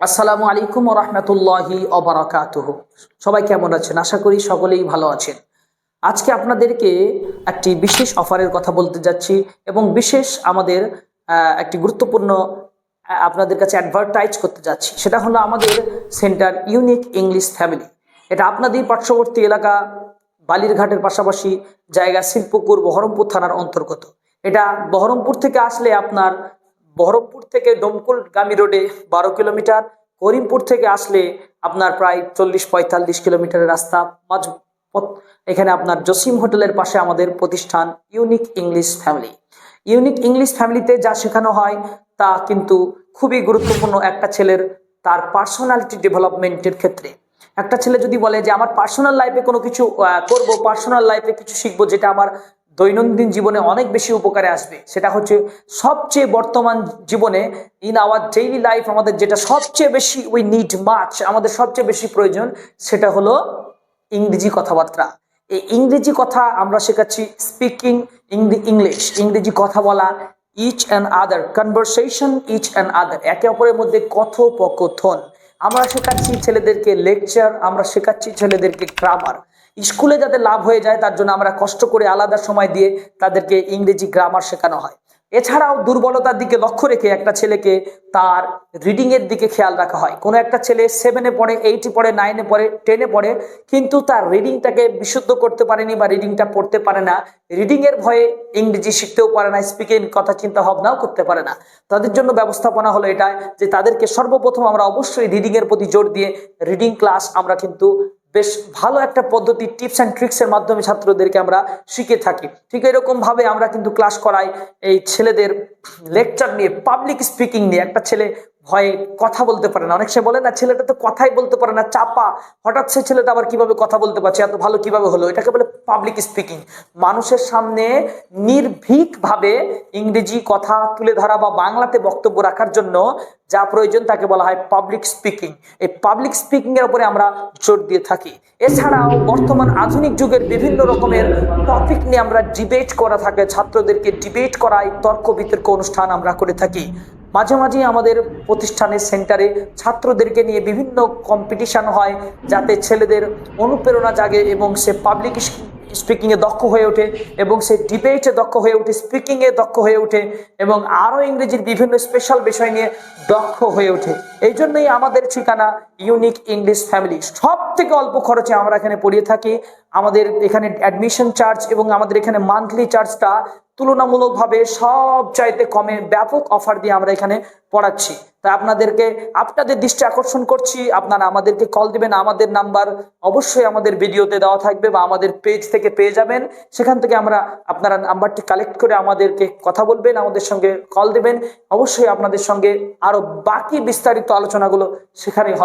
আসসালামু আলাইকুম রহমতুল্লাহি অবরাকাতুহ সবাই কেমন আছেন? আশা করি সকলেই ভালো আছেন। আজকে আপনাদেরকে একটি বিশেষ অফারের কথা বলতে যাচ্ছি এবং বিশেষ আমাদের একটি গুরুত্বপূর্ণ আপনাদের কাছে অ্যাডভার্টাইজ করতে যাচ্ছি। সেটা হলো আমাদের সেন্টার ইউনিক ইংলিশ ফ্যামিলি। এটা আপনাদের পার্শ্ববর্তী এলাকা, বালিরঘাটের পাশাপাশি জায়গা শিল্পকুর বহরমপুর থানার অন্তর্গত। এটা বহরমপুর থেকে আসলে আপনার বহরমপুর থেকে ডোমকুলগামী রোডে বারো কিলোমিটার, করিমপুর থেকে আসলে আপনার প্রায় চল্লিশ পঁয়তাল্লিশ কিলোমিটারের রাস্তা মাঝ এখানে আপনার জসিম হোটেলের পাশে আমাদের প্রতিষ্ঠান unique English family. Unique English ফ্যামিলিতে যা শেখানো হয় তা কিন্তু খুবই গুরুত্বপূর্ণ একটা ছেলের তার পার্সোনালিটি ডেভেলপমেন্টের ক্ষেত্রে। একটা ছেলে যদি বলে যে, আমার পার্সোনাল লাইফে কোনো কিছু করব, পার্সোনাল লাইফে কিছু শিখব যেটা আমার দৈনন্দিন জীবনে অনেক বেশি উপকারে আসবে। সেটা হচ্ছে সবচেয়ে বর্তমান জীবনে ইন আওয়ার ডেইলি লাইফ আমাদের যেটা সবচেয়ে বেশি উই নিড মাচ আমাদের সবচেয়ে বেশি প্রয়োজন সেটা হলো ইংরেজি কথাবার্তা। এই ইংরেজি কথা আমরা শেখাচ্ছি স্পিকিং ইং ইংলিশ ইংরেজি কথা বলা each and other conversation each and other একে অপরের মধ্যে কথোপকথন। আমরা শেখাচ্ছি ছেলেদেরকে লেকচার আমরা শেখাচ্ছি ছেলেদেরকে গ্রামার স্কুলে যাতে লাভ হয়ে যায়, তার জন্য আমরা কষ্ট করে আলাদা সময় দিয়ে তাদেরকে ইংরেজি গ্রামার শেখানো হয়। এছাড়াও দুর্বলতার দিকে লক্ষ্য রেখে একটা ছেলেকে তার রিডিং এর দিকে খেয়াল রাখা হয়। কোনো একটা ছেলে সেভেনে পড়ে এইটে পড়ে নাইনে পড়ে টেনে পড়ে, কিন্তু তার রিডিংটাকে বিশুদ্ধ করতে পারেনি বা রিডিংটা পড়তে পারে না। রিডিং এর ভয়ে ইংরেজি শিখতেও পারে না স্পিকিং কথা চিন্তা ভাবনাও করতে পারে না। তাদের জন্য ব্যবস্থাপনা হলো এটা যে তাদেরকে সর্বপ্রথম আমরা অবশ্যই রিডিং এর প্রতি জোর দিয়ে রিডিং ক্লাস আমরা কিন্তু বেশ ভালো একটা পদ্ধতি টিপস অ্যান্ড ট্রিক্সের মাধ্যমে ছাত্রদেরকে আমরা শিখে থাকি। ঠিক এরকম ভাবে আমরা কিন্তু ক্লাস করাই এই ছেলেদের লেকচার নিয়ে পাবলিক স্পিকিং নিয়ে। একটা ছেলে ভয়ে কথা বলতে পারে না। অনেক সে বলে না, ছেলেটা তো কথাই বলতে পারে না, চাপা। হঠাৎ সে ছেলেটা আবার কীভাবে কথা বলতে পারছে? এত ভালো কীভাবে হলো? এটাকে বলে পাবলিক স্পিকিং মানুষের সামনে নির্ভীকভাবে ইংরেজি কথা তুলে ধরা বা বাংলাতে বক্তব্য রাখার জন্য যা প্রয়োজন তাকে বলা হয় পাবলিক স্পিকিং এই পাবলিক স্পিকিং এর উপরে আমরা জোর দিয়ে থাকি। এছাড়াও বর্তমান আধুনিক যুগের বিভিন্ন রকমের টপিক নিয়ে আমরা ডিবেট করা থাকে। ছাত্রদেরকে ডিবেট করাই তর্ক বিতর্ক অনুষ্ঠান আমরা করে থাকি। মাঝে মাঝে আমাদের প্রতিষ্ঠানের সেন্টারে ছাত্রদেরকে নিয়ে বিভিন্ন কম্পিটিশন হয়, যাতে ছেলেদের অনুপ্রেরণা জাগে এবং সে পাবলিক স্পিকিংয়ে দক্ষ হয়ে ওঠে এবং সে ডিবেটে দক্ষ হয়ে ওঠে স্পিকিংয়ে দক্ষ হয়ে ওঠে এবং আরও ইংরেজির বিভিন্ন স্পেশাল বিষয় নিয়ে দক্ষ হয়ে ওঠে। এই জন্যই আমাদের ঠিকানা ইউনিক ইংলিশ ফ্যামিলি সব থেকে অল্প খরচে আমরা এখানে পড়িয়ে থাকি। আমাদের এখানে অ্যাডমিশন চার্জ এবং আমাদের এখানে মান্থলি চার্জটা তুলনামূলকভাবে সব চাইতে কমে ব্যাপক অফার দিয়ে আমরা এখানে পড়াচ্ছি। তাই আপনাদেরকে আপনাদের দৃষ্টি আকর্ষণ করছি, আপনারা আমাদেরকে কল দিবেন, আমাদের নাম্বার অবশ্যই আমাদের ভিডিওতে দেওয়া থাকবে বা আমাদের পেজ থেকে পেয়ে যাবেন। সেখান থেকে আমরা আপনারা নাম্বারটি কালেক্ট করে আমাদেরকে কথা বলবেন, আমাদের সঙ্গে কল দিবেন। অবশ্যই আপনাদের সঙ্গে আরও বাকি বিস্তারিত আলোচনাগুলো সেখানে হবে।